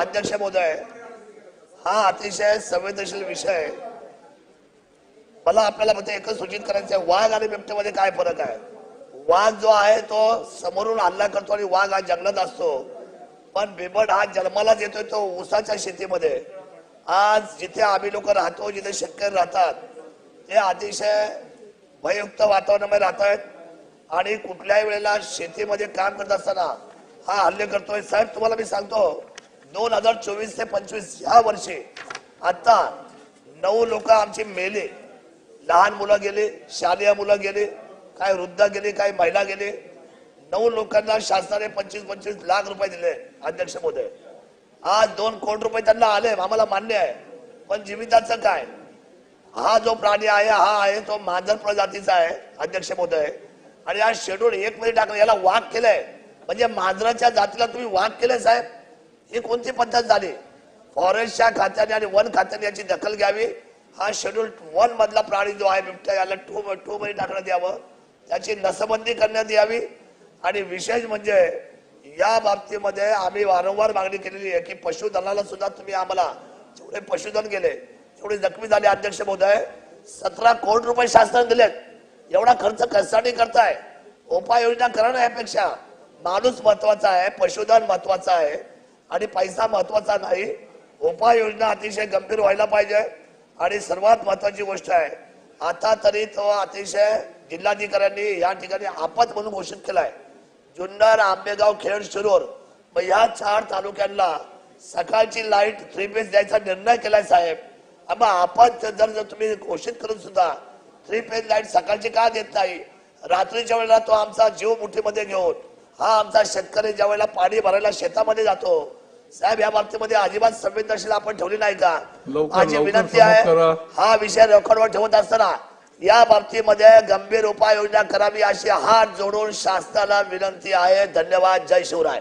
अध्यक्ष महोदय हा अतिशय संवेदनशील विषय. मला आपल्याला मध्ये एकच सूचित करायचं आहे वाघ आणि बिबट्यामध्ये काय फरक आहे? वाघ जो आहे तो समोरून हल्ला करतो आणि वाघ हा जंगलात असतो. पण बिबट हा जन्मालाच येतोय तो ऊसाच्या शेतीमध्ये. आज जिथे आम्ही लोक राहतो जिथे शेतकरी राहतात ते अतिशय भययुक्त वातावरणामध्ये राहत आहेत आणि कुठल्याही वेळेला शेतीमध्ये काम करत असताना हा हल्ले करतोय. साहेब तुम्हाला मी सांगतो दोन हजार चोवीस ते पंचवीस ह्या वर्षी आता नऊ लोक आमची मेले. लहान मुलं गेली शालेय मुलं गेली काय वृद्ध गेली काही महिला गेली. नऊ लोकांना शासनाने पंचवीस पंचवीस लाख रुपये दिले अध्यक्ष महोदय. आज दोन कोटी रुपये त्यांना आले आम्हाला मान्य आहे. पण जीविताचं काय? हा जो प्राणी आहे हा आहे तो मांजर प्रजातीचा आहे अध्यक्ष महोदय. आणि हा शेड्यूल एक मध्ये टाकलं याला वाघ केलंय. म्हणजे मांजराच्या जातीला तुम्ही वाघ केलंय साहेब. ही कोणती पद्धत झाली? फॉरेस्टच्या खात्याने आणि वन खात्याने याची दखल घ्यावी. हा शेड्यूल वन मधला प्राणी जो आहे बिबट्या याला टू टू मध्ये टाकण्यात यावं. त्याची नसबंदी करण्यात यावी. आणि विशेष म्हणजे या बाबतीमध्ये आम्ही वारंवार मागणी केलेली आहे की पशुधनाला सुद्धा तुम्ही आम्हाला जेवढे पशुधन गेले तेवढे जखमी झाले अध्यक्ष महोदय. सतरा कोटी रुपये शासन दिलेत. एवढा खर्च कशासाठी करताय? उपाययोजना करा ना यापेक्षा माणूस महत्त्वाचा आहे पशुधन महत्वाचं आहे. आणि पैसा महत्त्वाचा नाही. उपाययोजना अतिशय गंभीर व्हायला पाहिजे. आणि सर्वात महत्वाची गोष्ट आहे आता तरी तो अतिशय जिल्हाधिकाऱ्यांनी या ठिकाणी आपत म्हणून घोषित केलाय. जुन्नर आंबेगाव खेड शिरूर मग या चार तालुक्यांना सकाळची लाइट थ्री पेज द्यायचा निर्णय केलाय साहेब. मग आपत जर जर तुम्ही घोषित करून सुद्धा थ्री फेज लाइट सकाळची का देत नाही? रात्रीच्या वेळेला तो आमचा जीव मुठीमध्ये घेऊन हा आमचा शेतकरी ज्या वेळेला पाणी भरायला शेतामध्ये जातो साहेब या बाबतीमध्ये अजिबात संवेदनशील आपण ठेवली नाही का? माझी विनंती आहे. हा विषय रेकॉर्डवर ठेवत असताना या बाबतीमध्ये गंभीर उपाययोजना करावी अशी हात जोडून शासनाला विनंती आहे. धन्यवाद. जय शिवराय.